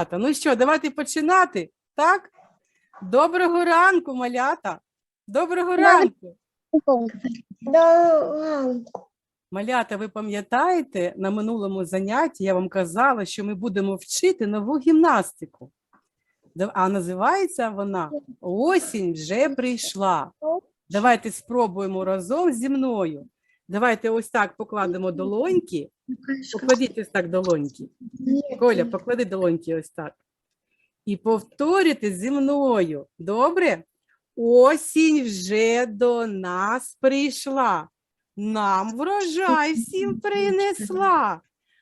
малята. Ну що, давайте починати, так? Доброго ранку, малята. Доброго Доброго ранку. Малята, ви пам'ятаєте, на минулому занятті я вам казала, що ми будемо вчити нову гімнастику. А називається вона Осінь вже прийшла. Давайте спробуємо разом зі мною. Давайте ось так покладемо долоньки. Покладіть ось так долоньки. Коля, поклади долоньки ось так. І повторюйте зі мною. Добре? Осінь вже до нас прийшла. Нам врожай всім принесла.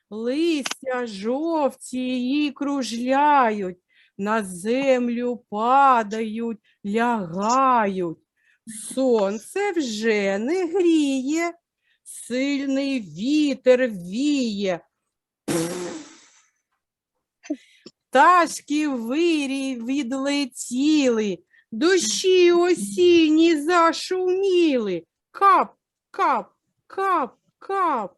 Листя жовті її кружляють, на землю падають, лягають. Сонце вже не гріє, сильний вітер віє. Пташки вирій відлетіли, дощі осінні зашуміли. Кап, кап, кап, кап.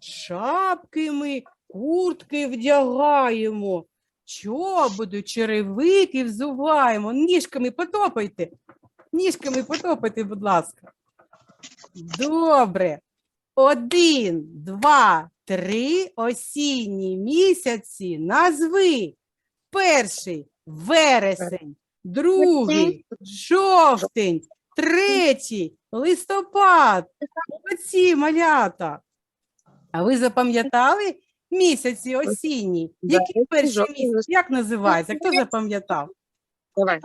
Шапки ми, куртки вдягаємо, чоботи, черевики взуваємо. Ніжками потопайте. Ніжками потопайте, будь ласка. Добре. Один, два, три осінні місяці назви. Перший вересень, другий жовтень, третій листопад. Молодці, малята. А ви запам'ятали місяці осінні? Який перший місяць? Як називається? Хто запам'ятав? Давай.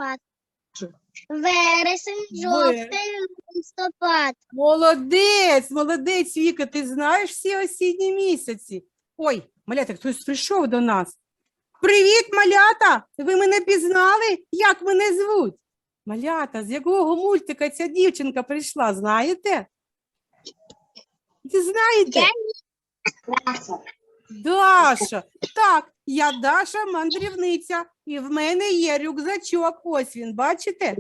Вересень, жовтень, листопад. Молодець, молодець, Віка, ти знаєш всі осінні місяці. Ой, малята, хтось прийшов до нас. Привіт, малята! Ви мене пізнали? Як мене звуть? Малята, з якого мультика ця дівчинка прийшла, знаєте? Ви знаєте? Я Даша. Так, я Даша мандрівниця, і в мене є рюкзачок. Ось він, бачите?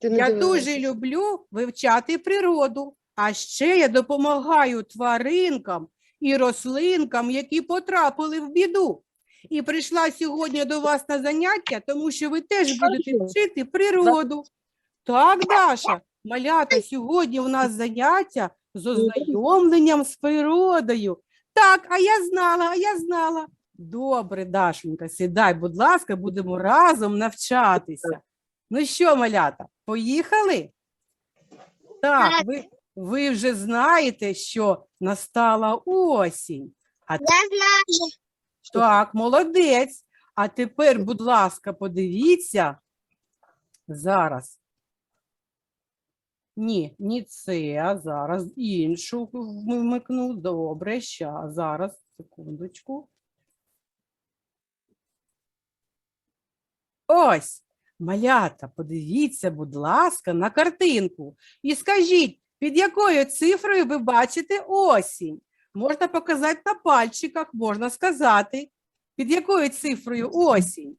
Ти не Я дуже люблю вивчати природу, а ще я допомагаю тваринкам і рослинкам, які потрапили в біду. І прийшла сьогодні до вас на заняття, тому що ви теж будете вчити природу. Так, Даша, малята, сьогодні у нас заняття з ознайомленням з природою. Так, а я знала, а я знала. Добре, Дашенька, сідай, будь ласка, будемо разом навчатися. Ну що, малята, поїхали? Так, ви, ви вже знаєте, що настала осінь. А Я знаю. так, молодець. А тепер, будь ласка, подивіться зараз. Ні, ні це, а зараз іншу вмикну. Добре, ща, зараз, секундочку. Ось, малята, подивіться, будь ласка, на картинку. І скажіть, під якою цифрою ви бачите осінь? Можна показати на пальчиках, можна сказати. Під якою цифрою осінь?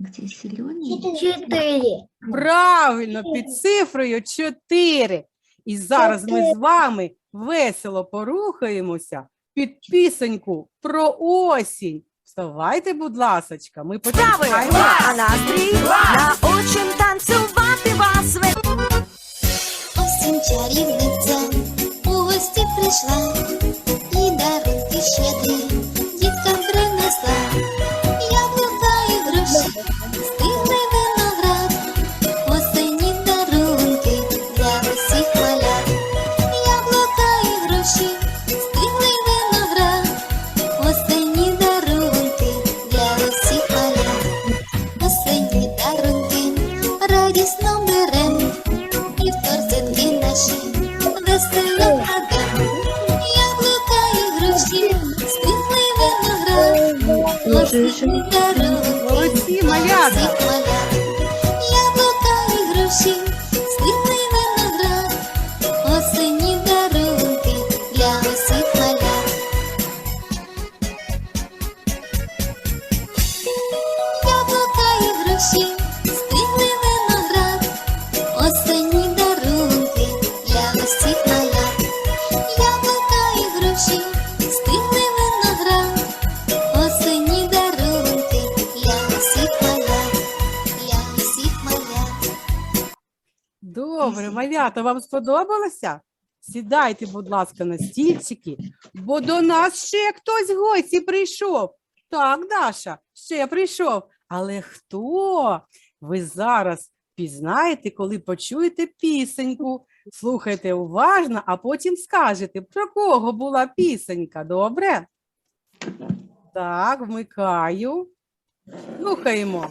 Где зеленый? Чотири. Правильно, під цифрою 4. І зараз ми з вами весело порухаємося під пісеньку про осінь. Вставайте, будь ласочка, ми починаємо. А настрій научим танцювати вас. Ви Осінь чарівниця у гості прийшла і дарунки щедрі діткам принесла. Радісно берем. І в торзинки наші весело кладем. Яблука і гроші, стиглий виноград, осінні дарунки Малята, вам сподобалося? Сідайте, будь ласка, на стільчики, бо до нас ще хтось гості прийшов. Так, Даша, ще прийшов. Але хто? Ви зараз пізнаєте, коли почуєте пісеньку. Слухайте уважно, а потім скажете, про кого була пісенька, добре? Так, вмикаю. Слухаємо.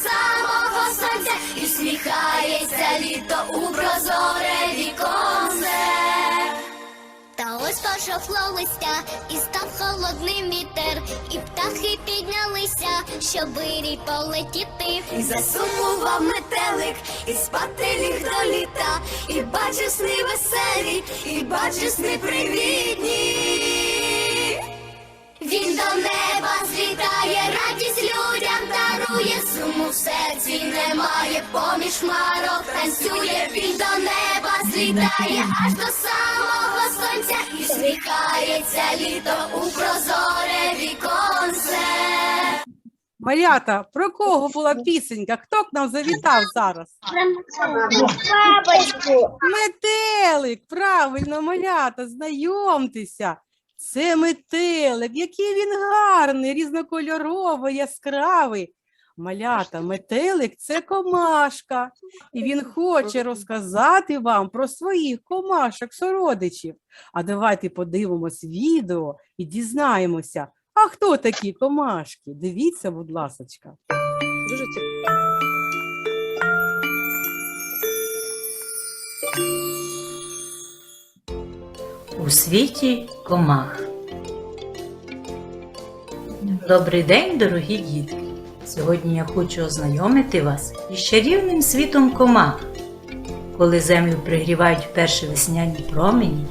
всміхається літо у прозоре віконце. Та ось пожовкло листя, і став холодний вітер, і птахи піднялися, щоб вирій полетіти. І засумував метелик, і спати ліг до літа, і бачив сни веселі, і бачив сни привітні. Він до неба злітає, радість людям суму в серці немає, поміж марок танцює, він до неба злітає аж до самого сонця і всміхається літо у прозоре віконце. Малята, про кого була пісенька? Хто к нам завітав зараз? Бабочку. Метелик, правильно, малята, знайомтеся. Це метелик, який він гарний, різнокольоровий, яскравий. Малята, метелик це комашка, і він хоче розказати вам про своїх комашок сородичів. А давайте подивимось відео і дізнаємося, а хто такі комашки? Дивіться, будь ласочка. Дуже цікаво. У світі комах. Добрий день, дорогі дітки! Сьогодні я хочу ознайомити вас із чарівним світом комах. Коли землю пригрівають перші весняні промені,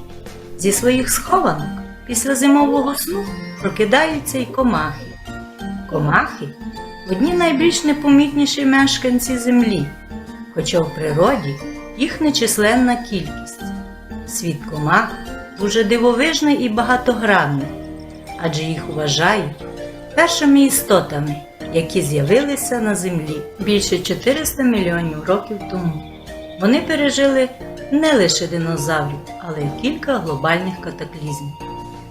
зі своїх схованок після зимового сну прокидаються й комахи. Комахи одні найбільш непомітніші мешканці землі, хоча в природі їх нечисленна кількість. Світ комах дуже дивовижний і багатогранний, адже їх вважають першими істотами, які з'явилися на землі більше 400 мільйонів років тому. Вони пережили не лише динозаврів, але й кілька глобальних катаклізмів.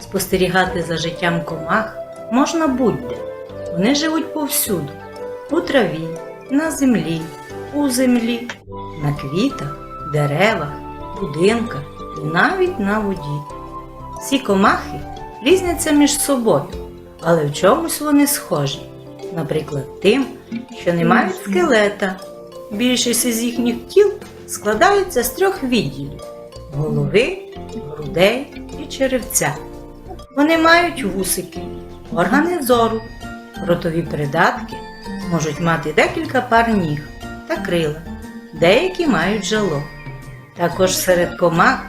Спостерігати за життям комах можна будь-де. Вони живуть повсюду: у траві, на землі, у землі, на квітах, деревах, будинках і навіть на воді. Всі комахи різняться між собою, але в чомусь вони схожі. Наприклад, тим, що не мають скелета. Більшість із їхніх тіл складаються з трьох відділів голови, грудей і черевця. Вони мають вусики, органи зору, ротові придатки, можуть мати декілька пар ніг та крила, деякі мають жало. Також серед комах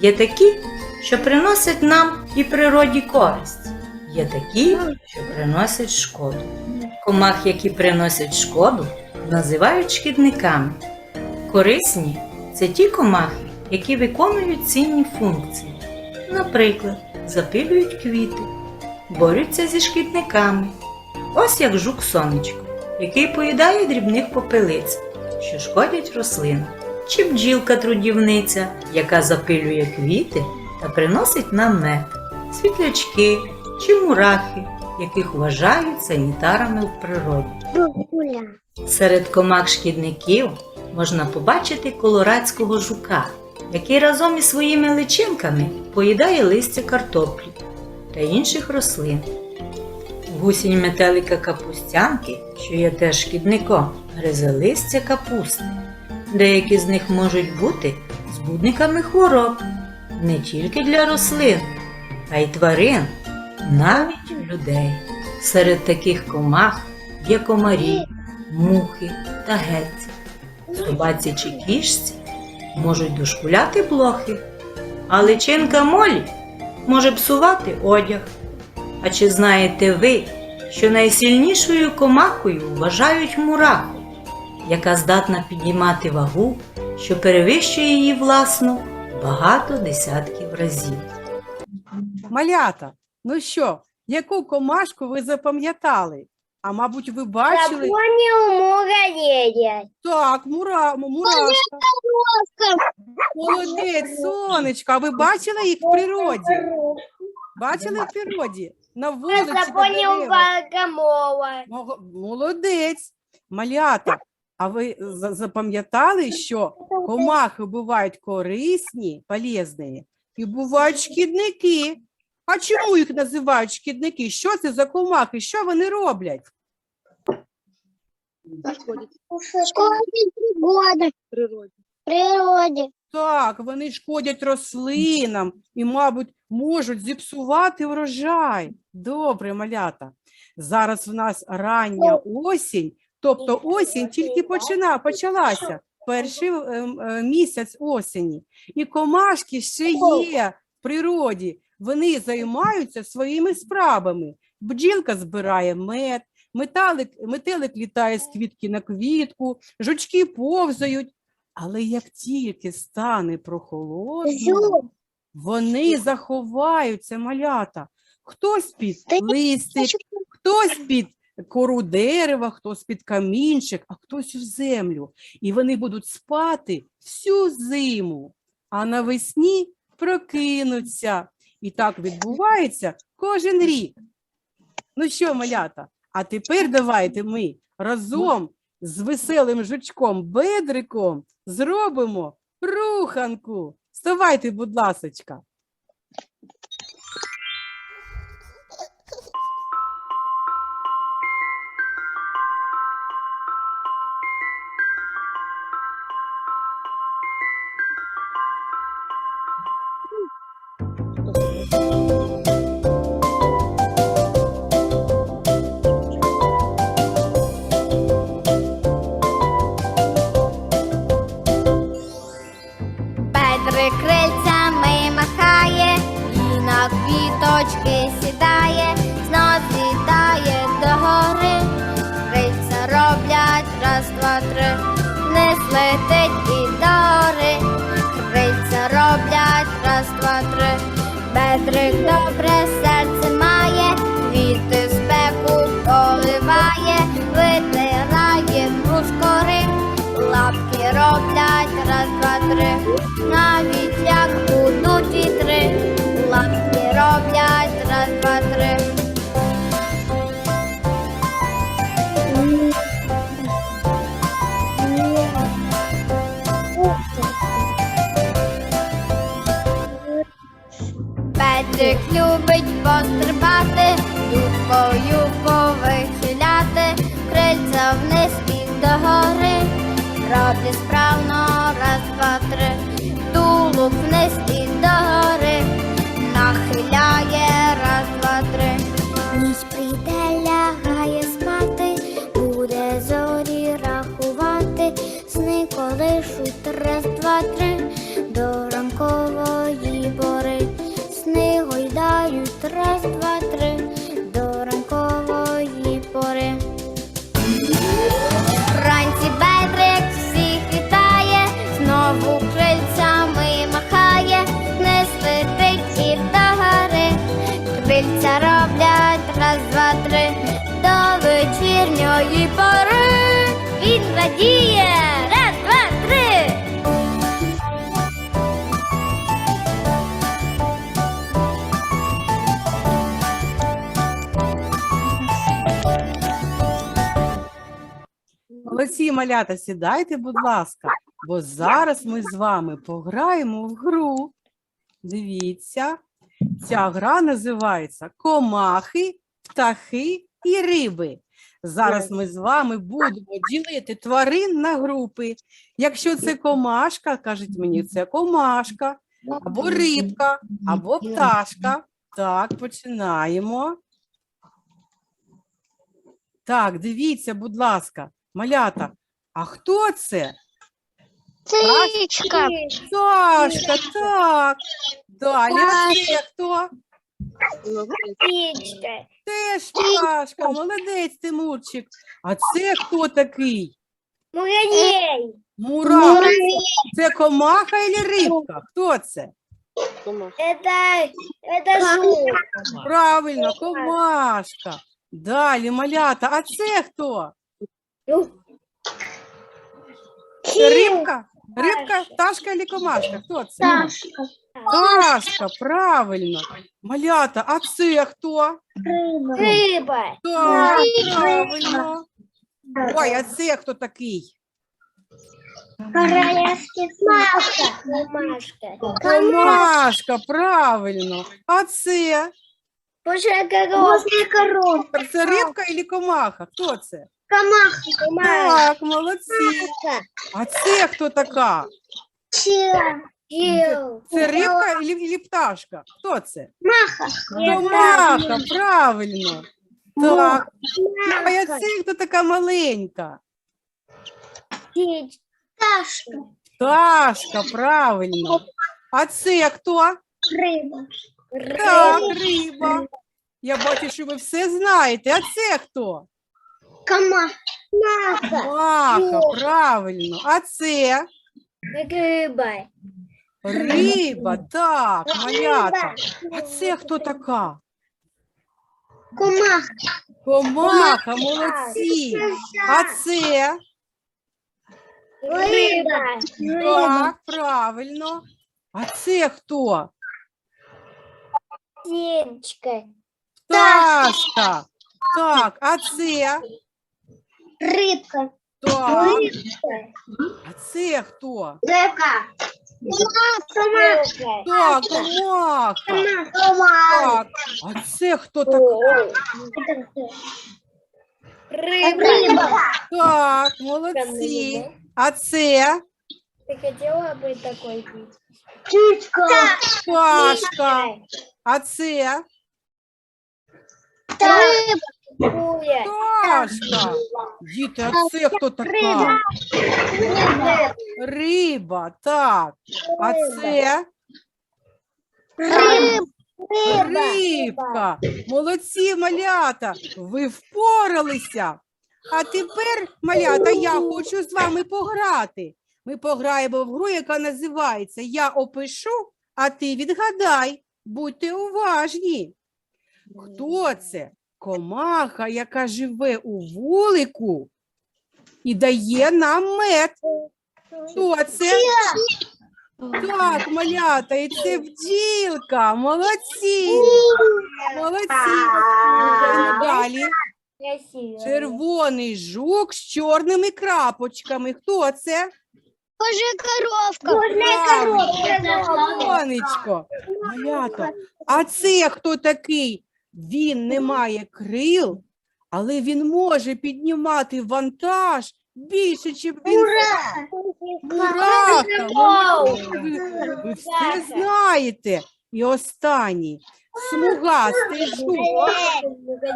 є такі, що приносять нам і природі користь, є такі, що приносять шкоду. Комах, які приносять шкоду, називають шкідниками. Корисні це ті комахи, які виконують цінні функції. Наприклад, запилюють квіти, борються зі шкідниками. Ось як жук сонечко, який поїдає дрібних попелиць, що шкодять рослинам, чи бджілка трудівниця, яка запилює квіти та приносить нам мед, світлячки чи мурахи, яких вважають санітарами в природі. Бабуля. Серед комах шкідників можна побачити колорадського жука, який разом із своїми личинками поїдає листя картоплі та інших рослин. Гусінь метелика капустянки, що є теж шкідником, гризе листя капусти. Деякі з них можуть бути збудниками хвороб не тільки для рослин, а й тварин, навіть у людей. Серед таких комах є комарі, мухи та гетці. Собаці чи кішці можуть дошкуляти блохи, а личинка молі може псувати одяг. А чи знаєте ви, що найсильнішою комахою вважають мураху, яка здатна підіймати вагу, що перевищує її власну багато десятків разів? Малята, ну що, яку комашку ви запам'ятали? А мабуть, ви бачили? Муравейя. Так, мура, мурашка. Молодець, сонечко. А ви бачили їх в природі? Бачили в природі? На вулиці, на деревах? Мого- Молодець. Малята, а ви за- запам'ятали, що комахи бувають корисні, полезні, і бувають шкідники. А чому їх називають шкідники? Що це за комахи? Що вони роблять? Природа. Природі. Так, вони шкодять рослинам і, мабуть, можуть зіпсувати врожай. Добре, малята. Зараз в нас рання осінь, тобто осінь тільки почина, почалася, перший ем, е, місяць осені. І комашки ще є в природі. Вони займаються своїми справами. Бджілка збирає мед, метелик, метелик літає з квітки на квітку, жучки повзають. Але як тільки стане прохолодно, вони заховаються, малята. Хтось під листик, хтось під кору дерева, хтось під камінчик, а хтось у землю. І вони будуть спати всю зиму, а навесні прокинуться. І так відбувається кожен рік. Ну що, малята, а тепер давайте ми разом з веселим жучком Бедриком зробимо руханку. Вставайте, будь ласочка. Петрик добре серце має, віти спеку поливає, витирає брускори. Лапки роблять раз, два, три, навіть як будуть вітри. Лапки роблять раз, два, три. Пострибати, юбкою повихиляти, крильця вниз і догори, роблі справно раз, два, три, тулуб вниз і догори, Радіє, раз, два, три. Молодці, малята, сідайте, будь ласка, бо зараз ми з вами пограємо в гру. Дивіться, ця гра називається Комахи, птахи і риби. Зараз ми з вами будемо ділити тварин на групи. Якщо це комашка, кажіть мені, це комашка, або рибка, або пташка. Так, починаємо. Так, дивіться, будь ласка, малята. А хто це? Птичка. Пташка, так. Далі, це хто? Птичка. Теж пташка, молодець, Тимурчик. А це хто такий? Муравей. Мурах. Це комаха і рибка? Хто це? Это, это жук. Правильно, комашка. Далі, малята. А це хто? Це рибка? Рибка, пташка і комашка? Хто це? Пташка, правильно. Малята, а це хто? Рыба. Так, правильно. Ой, а це хто такий? Машка. Машка. Комашка, правильно. А це? Корова. корова. Це рибка і комаха? Хто це? Камаха. Камаха. Так, молодці. А це хто така? Чил. Це рибка і пташка? Хто це? Маха. Комаха, правильно. Так. А я це хто така маленька? Пташка. Пташка, правильно. А це хто? Рыба. Так, риба. Я бачу, що ви все знаєте. А це хто? Маха. Маха, правильно. А це Рыба. риба, так, малята. А це хто така? Кумаха. Комаха, молодці. А це Рыба. так, правильно. А це хто? Птичка. Пташка. Так, а це Рыбка. так. Рыбка. А це хто? Рыбка. Комаха. Так, комаха. Комаха. Так. А це хто така? Рыба. Так, молодці. А це Ты хотела быть такой? Птичка. пташка. А це Рыба. пташка. Діти, а це хто така? Риба, так. А це рибка. Молодці, малята. Ви впоралися. А тепер, малята, я хочу з вами пограти. Ми пограємо в гру, яка називається Я опишу, а ти відгадай. Будьте уважні. Хто це? Комаха, яка живе у вулику і дає нам мед. Хто це? Так, малята, і це бджілка. Молодці. Молодці. Далі. Червоний жук з чорними крапочками. Хто це? коровка. Правильно, Сонечко. Малята. А це хто такий? Він не має крил, але він може піднімати вантаж більше, ніж він. Мураха, ви, все знаєте. І останній. Смугастий жук.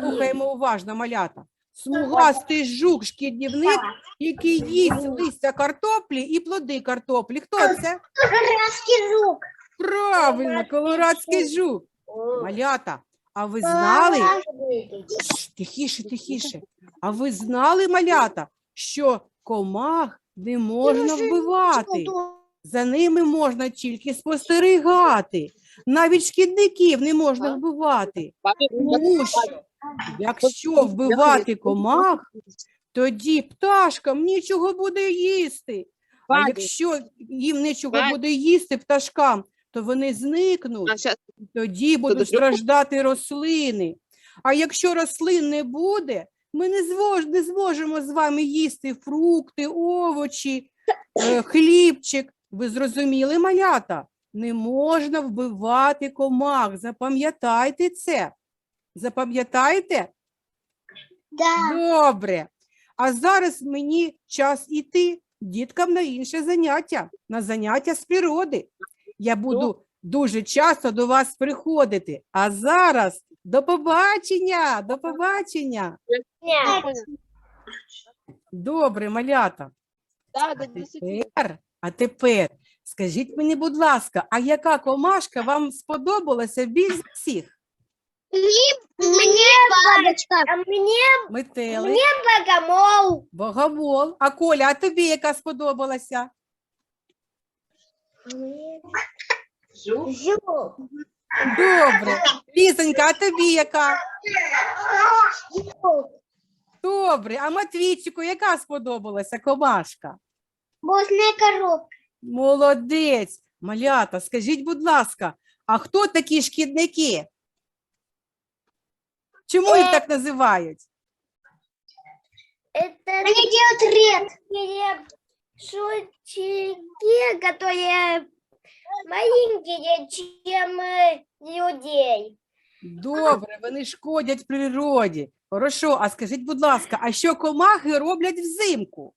Слухаємо уважно, малята. Смугастий жук, шкідівник, який їсть листя картоплі і плоди картоплі. Хто це? Краски жук. Правильно, колорадський жук. Малята, а ви знали? Тихіше, тихіше. А ви знали, малята, що комах не можна вбивати? За ними можна тільки спостерігати. Навіть шкідників не можна вбивати. Тому що якщо вбивати комах, тоді пташкам нічого буде їсти. А якщо їм нічого буде їсти пташкам, то вони зникнуть. Тоді будуть страждати рослини. А якщо рослин не буде, ми не, звож, не зможемо з вами їсти фрукти, овочі, е, хлібчик. Ви зрозуміли, малята? Не можна вбивати комах. Запам'ятайте це. Запам'ятайте? Да. Добре. А зараз мені час іти діткам на інше заняття, на заняття з природи. Я буду дуже часто до вас приходити. А зараз до побачення, до побачення. Добре, малята. А тепер, а тепер скажіть мені, будь ласка, а яка комашка вам сподобалася більш за всіх? Мне бабочка. А мне Метелик, богомол. богомол. А Коля, а тобі яка сподобалася? Жук. Добре. Лізонька, а тобі яка? Добре. А Матвійчику, яка сподобалася комашка? Божная коробка. Молодець. Малята, скажіть, будь ласка, а хто такі шкідники? Чому їх так називають? Это Они делают ред. Шутики, которые маленькие, чем э, людей. Добре, вони шкодять природі. Хорошо, а скажіть, будь ласка, а що комахи роблять взимку?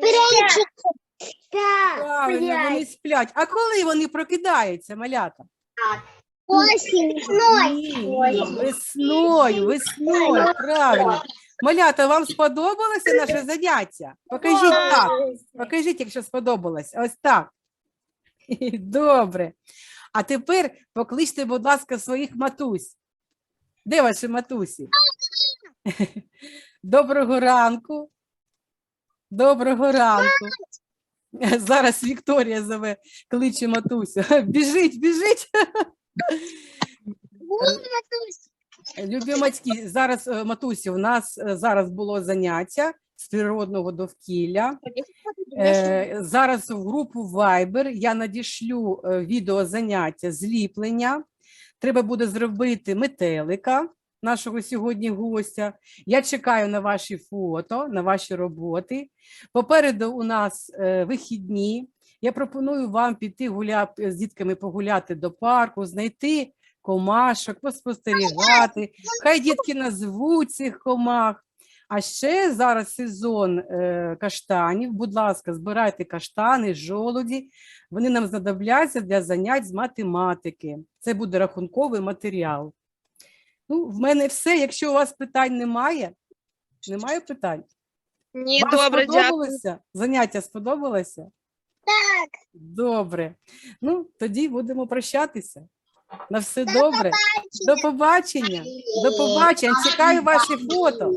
Прячутся. Да, Правильно, вони сплять. А коли вони прокидаються, малята? Осень. Ні, ні, весною, весною, правильно. Малята, вам сподобалося наше заняття? Покажіть так. Покажіть, якщо сподобалось. Ось так. Добре. А тепер покличте, будь ласка, своїх матусь. Де ваші матусі? Доброго ранку. Доброго ранку. Зараз Вікторія зове, кличе матусю. Біжить, біжить. Любі батьки, зараз е, матусі, у нас е, зараз було заняття з природного довкілля. Е, Зараз в групу Viber я надішлю е, відеозаняття зліплення. Треба буде зробити метелика нашого сьогодні гостя. Я чекаю на ваші фото, на ваші роботи. Попереду у нас е, вихідні. Я пропоную вам піти гуля... з дітками погуляти до парку, знайти комашок, поспостерігати. Хай дітки назвуть цих комах. А ще зараз сезон е, каштанів. Будь ласка, збирайте каштани, жолуді. Вони нам знадобляться для занять з математики. Це буде рахунковий матеріал. Ну, в мене все. Якщо у вас питань немає, немає питань. Ні, Вам добре, дякую. сподобалося? Заняття сподобалося? Так. Добре. Ну, тоді будемо прощатися. На все добре. До побачення. До побачення. Чекаю ваші фото.